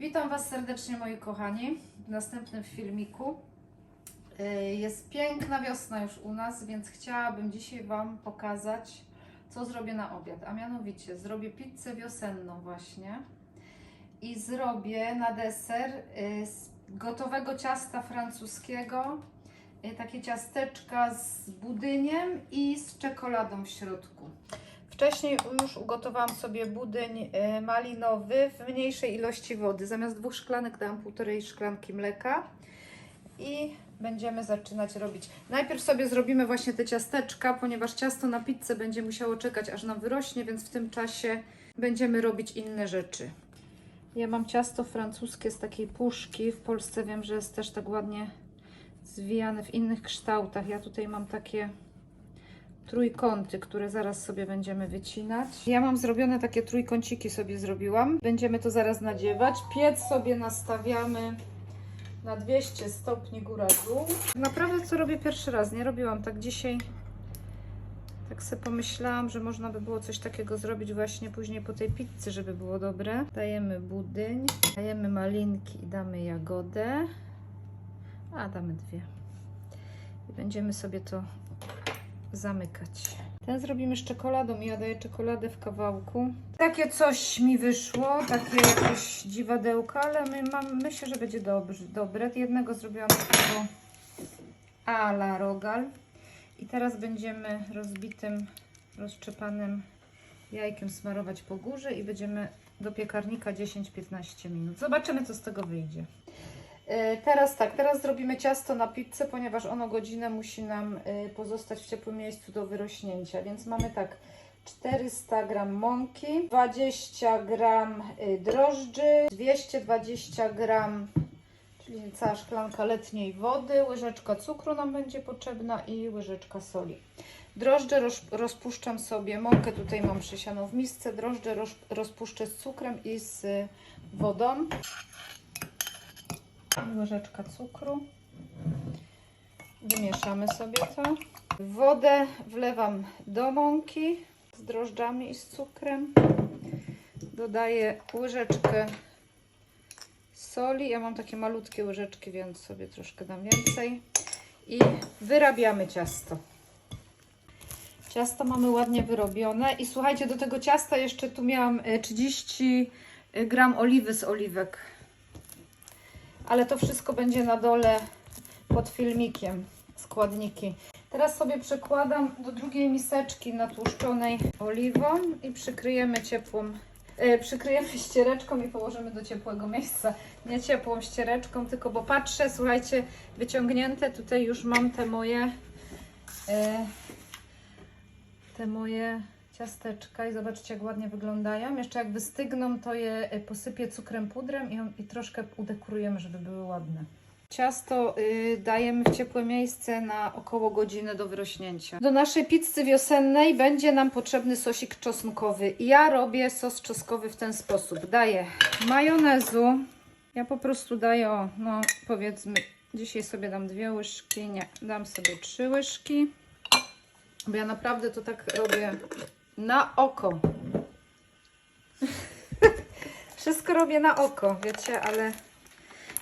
Witam Was serdecznie moi kochani w następnym filmiku. Yy, Jest piękna wiosna już u nas, więc chciałabym dzisiaj Wam pokazać, co zrobię na obiad. A mianowicie zrobię pizzę wiosenną właśnie i zrobię na deser yy, z gotowego ciasta francuskiego yy, takie ciasteczka z budyniem i z czekoladą w środku. Wcześniej już ugotowałam sobie budyń e, malinowy w mniejszej ilości wody. Zamiast dwóch szklanek dałam półtorej szklanki mleka i będziemy zaczynać robić. Najpierw sobie zrobimy właśnie te ciasteczka, ponieważ ciasto na pizzę będzie musiało czekać aż nam wyrośnie, więc w tym czasie będziemy robić inne rzeczy. Ja mam ciasto francuskie z takiej puszki. W Polsce wiem, że jest też tak ładnie zwijane w innych kształtach. Ja tutaj mam takie trójkąty, które zaraz sobie będziemy wycinać. Ja mam zrobione takie trójkąciki sobie zrobiłam. Będziemy to zaraz nadziewać. Piec sobie nastawiamy na 200 stopni góra-dół. Naprawdę to robię pierwszy raz, nie robiłam tak dzisiaj. Tak sobie pomyślałam, że można by było coś takiego zrobić właśnie później po tej pizzy, żeby było dobre. Dajemy budyń, dajemy malinki i damy jagodę. A, damy dwie. I będziemy sobie to zamykać. Ten zrobimy z czekoladą. Ja daję czekoladę w kawałku. Takie coś mi wyszło, takie jakieś dziwadełka, ale my mam, myślę, że będzie dobrze, dobre. Jednego zrobiłam takiego a la rogal. I teraz będziemy rozbitym, rozczepanym jajkiem smarować po górze i będziemy do piekarnika 10-15 minut. Zobaczymy, co z tego wyjdzie. E, Teraz tak, teraz zrobimy ciasto na pizzę, ponieważ ono godzinę musi nam e, pozostać w ciepłym miejscu do wyrośnięcia. Więc mamy tak 400 g mąki, 20 g e, drożdży, 220 g, czyli cała szklanka letniej wody, łyżeczka cukru nam będzie potrzebna i łyżeczka soli. Drożdże roz, rozpuszczam sobie, mąkę tutaj mam przesianą w misce, drożdże roz, rozpuszczę z cukrem i z wodą łyżeczka cukru. Wymieszamy sobie to. Wodę wlewam do mąki z drożdżami i z cukrem. Dodaję łyżeczkę soli. Ja mam takie malutkie łyżeczki, więc sobie troszkę dam więcej. I wyrabiamy ciasto. Ciasto mamy ładnie wyrobione. I słuchajcie, do tego ciasta jeszcze tu miałam e, 30 gram oliwy z oliwek ale to wszystko będzie na dole pod filmikiem, składniki. Teraz sobie przekładam do drugiej miseczki natłuszczonej oliwą i przykryjemy ciepłą, e, przykryjemy ściereczką i położymy do ciepłego miejsca. Nie ciepłą ściereczką, tylko bo patrzę, słuchajcie, wyciągnięte tutaj już mam te moje e, te moje ciasteczka i zobaczcie jak ładnie wyglądają. Jeszcze jak wystygną, to je y, posypię cukrem pudrem i, i troszkę udekorujemy, żeby były ładne. Ciasto y, dajemy w ciepłe miejsce na około godzinę do wyrośnięcia. Do naszej pizzy wiosennej będzie nam potrzebny sosik czosnkowy. Ja robię sos czosnkowy w ten sposób. Daję majonezu. Ja po prostu daję, no powiedzmy, dzisiaj sobie dam dwie łyżki, nie, dam sobie trzy łyżki. Bo ja naprawdę to tak robię na oko. Wszystko robię na oko, wiecie, ale...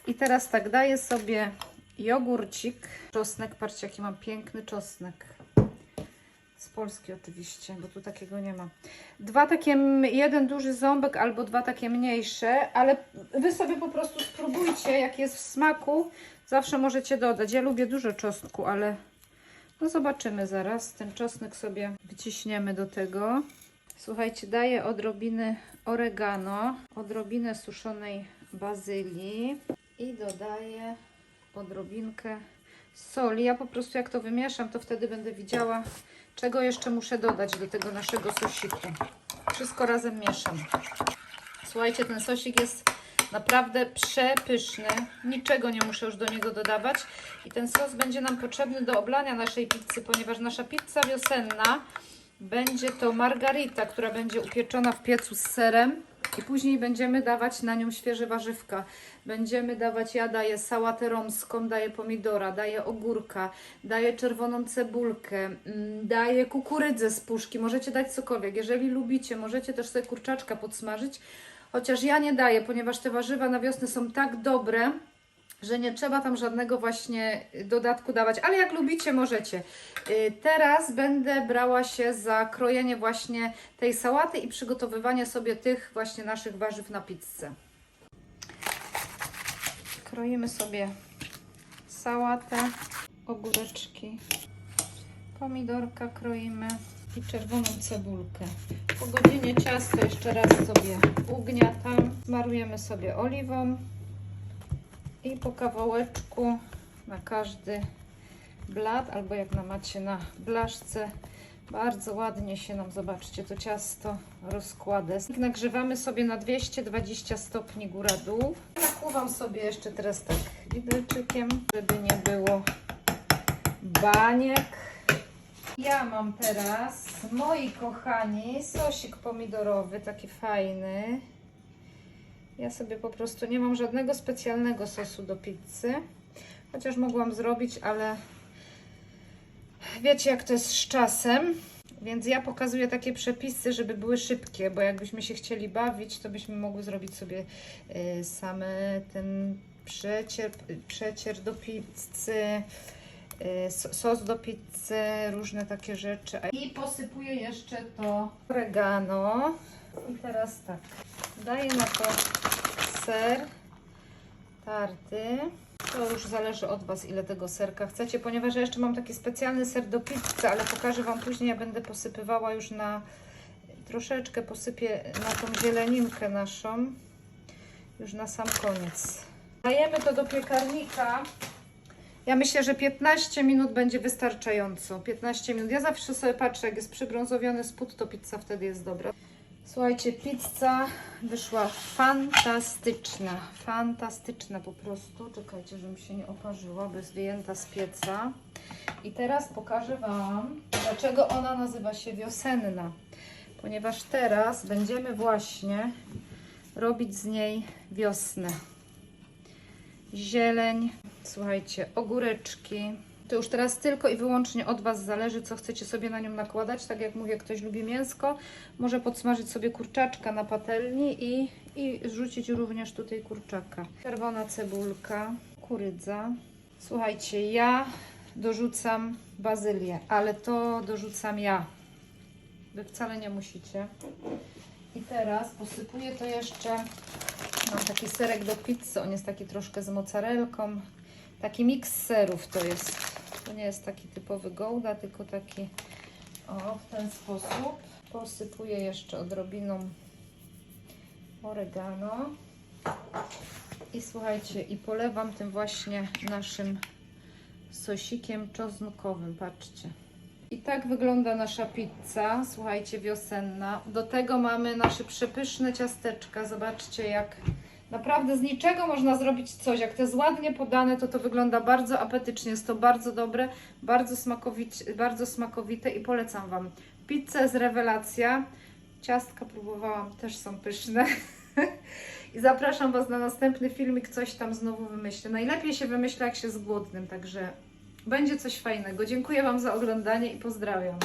I teraz tak, daję sobie jogurcik, czosnek. Patrzcie, jaki mam piękny czosnek. Z Polski oczywiście, bo tu takiego nie ma. Dwa takie, jeden duży ząbek albo dwa takie mniejsze, ale Wy sobie po prostu spróbujcie, jak jest w smaku. Zawsze możecie dodać. Ja lubię dużo czosnku, ale no zobaczymy zaraz. Ten czosnek sobie wyciśniemy do tego. Słuchajcie, daję odrobiny oregano, odrobinę suszonej bazylii i dodaję odrobinkę soli. Ja po prostu jak to wymieszam, to wtedy będę widziała, czego jeszcze muszę dodać do tego naszego sosiku. Wszystko razem mieszam. Słuchajcie, ten sosik jest naprawdę przepyszny. Niczego nie muszę już do niego dodawać. I ten sos będzie nam potrzebny do oblania naszej pizzy, ponieważ nasza pizza wiosenna będzie to margarita, która będzie upieczona w piecu z serem. I później będziemy dawać na nią świeże warzywka. Będziemy dawać, ja daję sałatę romską, daję pomidora, daję ogórka, daję czerwoną cebulkę, mm, daję kukurydzę z puszki. Możecie dać cokolwiek. Jeżeli lubicie, możecie też sobie kurczaczka podsmażyć. Chociaż ja nie daję, ponieważ te warzywa na wiosnę są tak dobre, że nie trzeba tam żadnego właśnie dodatku dawać, ale jak lubicie, możecie. Y, Teraz będę brała się za krojenie właśnie tej sałaty i przygotowywanie sobie tych właśnie naszych warzyw na pizzę. Kroimy sobie sałatę, ogóreczki, pomidorka kroimy i czerwoną cebulkę. Po godzinie ciasto jeszcze raz sobie ugniatam, smarujemy sobie oliwą i po kawałeczku na każdy blat, albo jak na macie na blaszce. Bardzo ładnie się nam, zobaczcie, to ciasto rozkłada. Nagrzewamy sobie na 220 stopni góra-dół. Nakłuwam sobie jeszcze teraz tak widelczykiem, żeby nie było baniek. Ja mam teraz, moi kochani, sosik pomidorowy, taki fajny. Ja sobie po prostu nie mam żadnego specjalnego sosu do pizzy. Chociaż mogłam zrobić, ale wiecie jak to jest z czasem. Więc ja pokazuję takie przepisy, żeby były szybkie, bo jakbyśmy się chcieli bawić, to byśmy mogły zrobić sobie y, same ten przecier, przecier do pizzy, sos do pizzy, różne takie rzeczy. I posypuję jeszcze to oregano. I teraz tak, daję na to ser tarty. To już zależy od Was, ile tego serka chcecie, ponieważ ja jeszcze mam taki specjalny ser do pizzy, ale pokażę Wam później. Ja będę posypywała już na troszeczkę, posypię na tą zieleninkę naszą, już na sam koniec. Dajemy to do piekarnika. Ja myślę, że 15 minut będzie wystarczająco. 15 minut. Ja zawsze sobie patrzę, jak jest przybrązowiony spód, to pizza wtedy jest dobra. Słuchajcie, pizza wyszła fantastyczna. Fantastyczna po prostu. Czekajcie, żebym się nie oparzyła, bo jest wyjęta z pieca. I teraz pokażę Wam, dlaczego ona nazywa się wiosenna. Ponieważ teraz będziemy właśnie robić z niej wiosnę. Zieleń, słuchajcie, ogóreczki. To już teraz tylko i wyłącznie od Was zależy, co chcecie sobie na nią nakładać. Tak jak mówię, ktoś lubi mięsko, może podsmażyć sobie kurczaczka na patelni i, i rzucić również tutaj kurczaka. Czerwona cebulka, kurydza. Słuchajcie, ja dorzucam bazylię, ale to dorzucam ja. Wy wcale nie musicie. I teraz posypuję to jeszcze. Mam taki serek do pizzy, on jest taki troszkę z mozzarelką. Taki miks serów to jest. To nie jest taki typowy gouda, tylko taki o, w ten sposób. Posypuję jeszcze odrobiną oregano. I słuchajcie, i polewam tym właśnie naszym sosikiem czosnkowym. Patrzcie. I tak wygląda nasza pizza, słuchajcie, wiosenna. Do tego mamy nasze przepyszne ciasteczka. Zobaczcie, jak naprawdę z niczego można zrobić coś. Jak to jest ładnie podane, to to wygląda bardzo apetycznie. Jest to bardzo dobre, bardzo, bardzo smakowite i polecam Wam. Pizza jest rewelacja. Ciastka próbowałam, też są pyszne. I zapraszam Was na następny filmik, coś tam znowu wymyślę. Najlepiej się wymyśla, jak się z głodnym, także będzie coś fajnego. Dziękuję Wam za oglądanie i pozdrawiam.